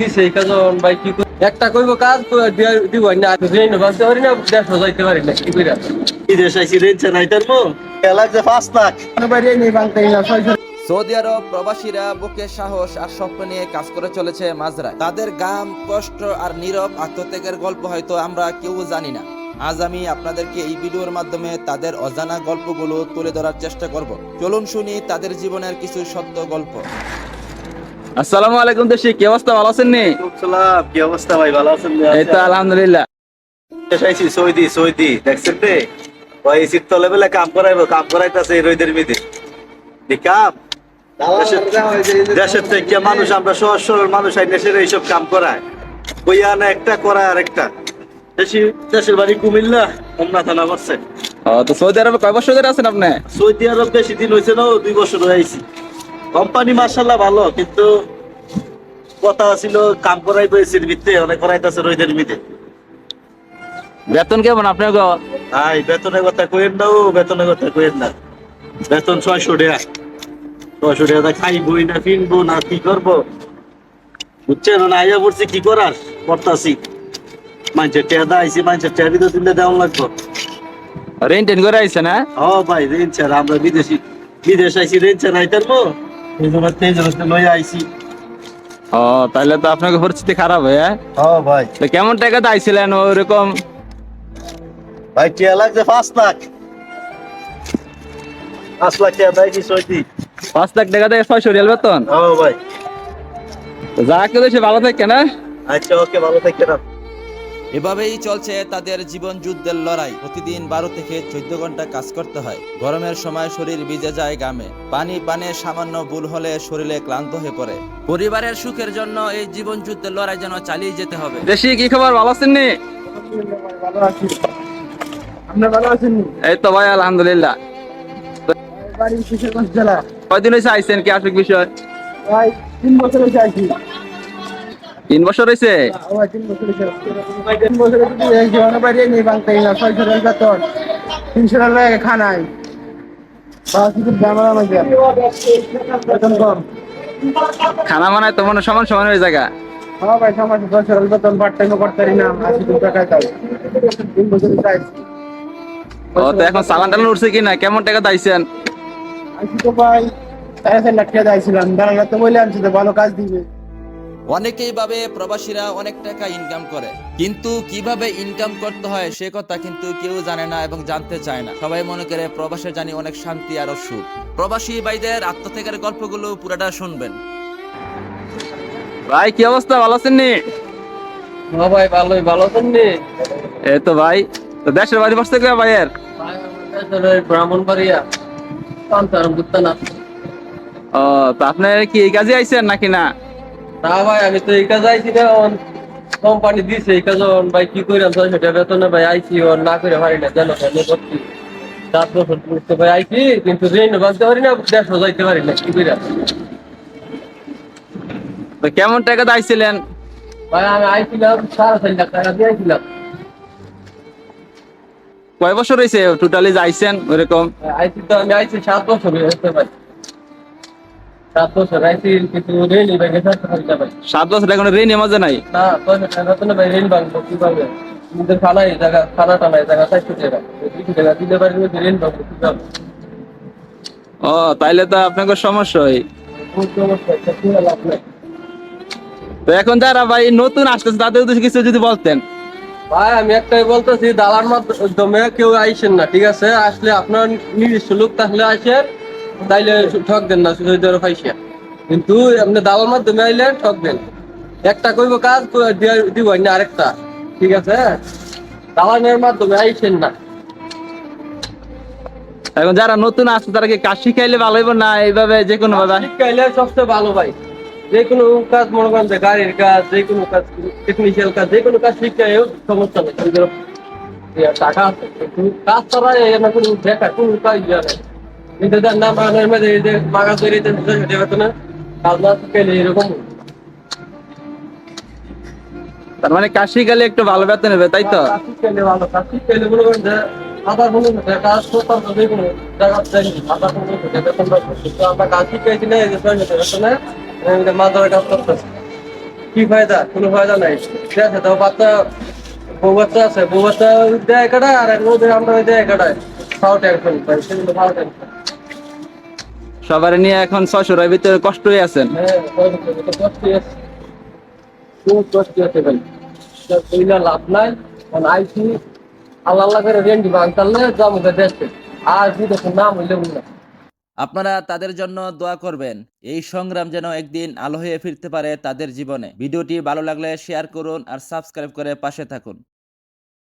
দিছে এই কাজ ভাই কি একটা কইব কাজ দিব না রেন বাঁচতে পারি না দেশ যাইতে পারি না কি কইরা? বিদেশ রেঞ্চে নাই তার মো লাগছে পাঁচ লাখ। সৌদি আরব প্রবাসীরা বুকে সাহস আর স্বপ্ন নিয়ে কাজ করে চলেছে মাজরায়। তাদের গাম কষ্ট আর নীরব আত্মত্যাগের গল্প হয়তো আমরা কেউ জানি না। আজ আমি আপনাদেরকে এই ভিডিওর মাধ্যমে তাদের অজানা গল্পগুলো তুলে ধরার চেষ্টা করব। চলুন শুনি তাদের জীবনের কিছু সত্য গল্প। আসসালামু আলাইকুম দেশি কি অবস্থা? ভালো আছেন নি? কি অবস্থা ভাই? ভালো আছেন এই তো আলহামদুলিল্লাহ। সৌদি সৌদি দেখছেন রে ওই বেলা কাম করাইবো কাম করাইতেছে এই মিদে কাম? দেশের- থেকে মানুষ আমরা সহজ সরল মানুষ আই দেশের এইসব কাম করায়। কইয়া না একটা করায় আর একটা দেশি দেশের বাড়ি কুমিল্লা থানা তো সৌদি আরবে কয় বছর ধরে আছেন আপনি? সৌদি আরব বেশি দিন হয়েছে না দুই বছর হয়ে আইছি। কোম্পানি মার্শাল্লাহ ভালো কিন্তু কথা ছিল কাম করাইবো এসির ভিত্তে অনেক করাইতেছে রোদের মিদে বেতন কেমন আপনার গো? হাই বেতনের কথা কইেন না ও বেতনের কথা কইেন না। বেতন ছয়শো টাকা। ছয়শো টাকা খাইবই না কিনবো না কি করব? বুঝছেন না আইয়া পড়ছি কি করার? করতাছি মানুষের টেদা আইসি মানুষের টেদি তো দিলে দেওয়া লাগবো। রেন্ট টেন করে আইছে না ও ভাই রেঞ্চার আমরা বিদেশি বিদেশ আইসি রেঞ্চার আইতার মো এই জন্য লইয়া ও তাহলে তো আপনাকে পরিস্থিতি খারাপ হ্যাঁ? ও ভাই। তো কেমন টাকা আইছিলেন ওরকম? ভাই টিয়া লাগছে পাঁচ লাখ। পাঁচ লাখ টাকা দেয় কি সৈতি? পাঁচ লাখ টাকা দিয়ে ছয়শো রিয়াল বেতন? ও ভাই। যা কেউ ভালো থাকে না আচ্ছা ওকে ভালো থাকবে না এভাবেই চলছে তাদের জীবন যুদ্ধের লড়াই। প্রতিদিন বারো থেকে চোদ্দ ঘণ্টা কাজ করতে হয়। গরমের সময় শরীর ভিজে যায় গামে পানি পানে সামান্য ভুল হলে শরীরে ক্লান্ত হয়ে পড়ে। পরিবারের সুখের জন্য এই জীবন যুদ্ধের লড়াই যেন চালিয়ে যেতে হবে। দেশি কি খবর? ভালো আছেন নি? ভালো আছি ভালো আছেন এই তো ভাই আলহামদুলিল্লাহ। কয়দিন হয়েছে আইছেন কি আসবে বিষয়? ভাই তিন বছর হয়েছে আইছি। তিন বছর হয়েছে তিনশো টাকা খানায়। খানা মানায় তো মনে সমান সমান হয়ে জায়গা। হ্যাঁ ভাই সমাজ দশ টাকা বেতন পার্ট টাইমও করতে পারি না। আশি দু টাকায় তাই। তিন বছর ও তো এখন চালান টালান উঠছে কিনা কেমন টাকা দাইছেন? তো ভাই সাড়ে চার লাখ টাকা দিয়েছিলাম দাঁড়ালে তো বলে আনছি তো ভালো কাজ দিবে। অনেকেই ভাবে প্রবাসীরা অনেক টাকা ইনকাম করে। কিন্তু কীভাবে ইনকাম করতে হয় সে কথা কিন্তু কেউ জানে না এবং জানতে চায় না। সবাই মনে করে প্রবাসে জানি অনেক শান্তি আর সুখ। প্রবাসী ভাইদের আত্মত্যাগের গল্পগুলো পুরাটা শুনবেন। ভাই কি অবস্থা? ভালো আছেন নি? হ্যাঁ ভাই ভালোই। ভালো আছেন নি? এই তো ভাই তো দেশের বাড়ি বসতে গেলে ভাইয়ের? ব্রাহ্মণ বাড়িয়া পান্তার বুঝতে না ও তো আপনার কি এই কাজে আইছেন নাকি না? না ভাই আমি তো এই কাজ আইছি না কোম্পানি দিছে এই কাজ ভাই কি কইরাম টাকা বেতনে ভাই আইছি না করে পারি না জানো করছি সাত বছর ভাই আইছি কিন্তু বাঁধতে পারি না যাইতে পারি না কি কইরা। তো কেমন টাকা দাইছিলেন? ভাই আমি আইছিলাম সাড়ে চার লাখ টাকা দিয়ে আইছিলাম। কয় বছর হয়েছে টোটালি যাইছেন ওরকম আইছি তো আমি আইছি সাত বছর হয়েছে ভাই। সাত বছর ভাই সাত এখন নাই? না নিজের জায়গা খানা টানা জায়গা চারশো টাকা টাকা দিতে পারি ও তাইলে তো আপনাকে সমস্যা হয়। তো এখন যারা ভাই নতুন আসতেছে তাদের উদ্দেশ্যে কিছু যদি বলতেন। ভাই আমি একটাই বলতেছি দালার মাধ্যমে কেউ আইসেন না ঠিক আছে? আসলে আপনার নিজস্ব লোক থাকলে আসেন তাইলে ঠক দেন না সুযোগ ধরে পাইসা কিন্তু আপনি দালার মাধ্যমে আইলে ঠক দেন। একটা কইব কাজ দিব না আরেকটা। ঠিক আছে? দালানের মাধ্যমে আইসেন না। এখন যারা নতুন আসছে তারা কি কাজ শিখাইলে ভালো হইব না? এইভাবে যে কোনো ভাবে শিখাইলে সবচেয়ে ভালো ভাই। যে কোনো কাজ মনে করেন যে গাড়ির কাজ যে কোনো কাজ টেকনিক্যাল কাজ যে কোনো কাজ শিখাইও সমস্যা নেই। টাকা আছে। কিন্তু কাজ ছাড়া কোনো দেখা কোনো কাজ ইয়া নেই। কিন্তু বাগানের মধ্যে এই যে বাগান তৈরি সেটা হতো না। শিখাইলে এরকম। তার মানে কাজ শিখাইলে একটু ভালো বেতন হবে তাই তো? কাজ শিখাইলে ভালো কাজ শিখাইলে মনে করেন যে আধা কোনো কাজ করতাম তো যে কোনো জায়গা যাই আধা কোনো বেতন পাবো। কিন্তু আমরা কাজ শিখাইছি না এই যে ছয় মাসের বেতনে মাদার কাজ করতেছি কি ফায়দা? কোনো ফায়দা নাই। ঠিক আছে তো বাচ্চা বউ বাচ্চা আছে বউ বাচ্চা দেয় কাটায় আর ওদের আমরা দেয় কাটায় ফাও টেনশন ভাই সেগুলো ফাও টেনশন সবার নিয়ে এখন ছয়শোর ভিতরে কষ্ট হয়ে আছেন। আপনারা তাদের জন্য দোয়া করবেন। এই সংগ্রাম যেন একদিন আলো হয়ে ফিরতে পারে তাদের জীবনে। ভিডিওটি ভালো লাগলে শেয়ার করুন আর সাবস্ক্রাইব করে পাশে থাকুন।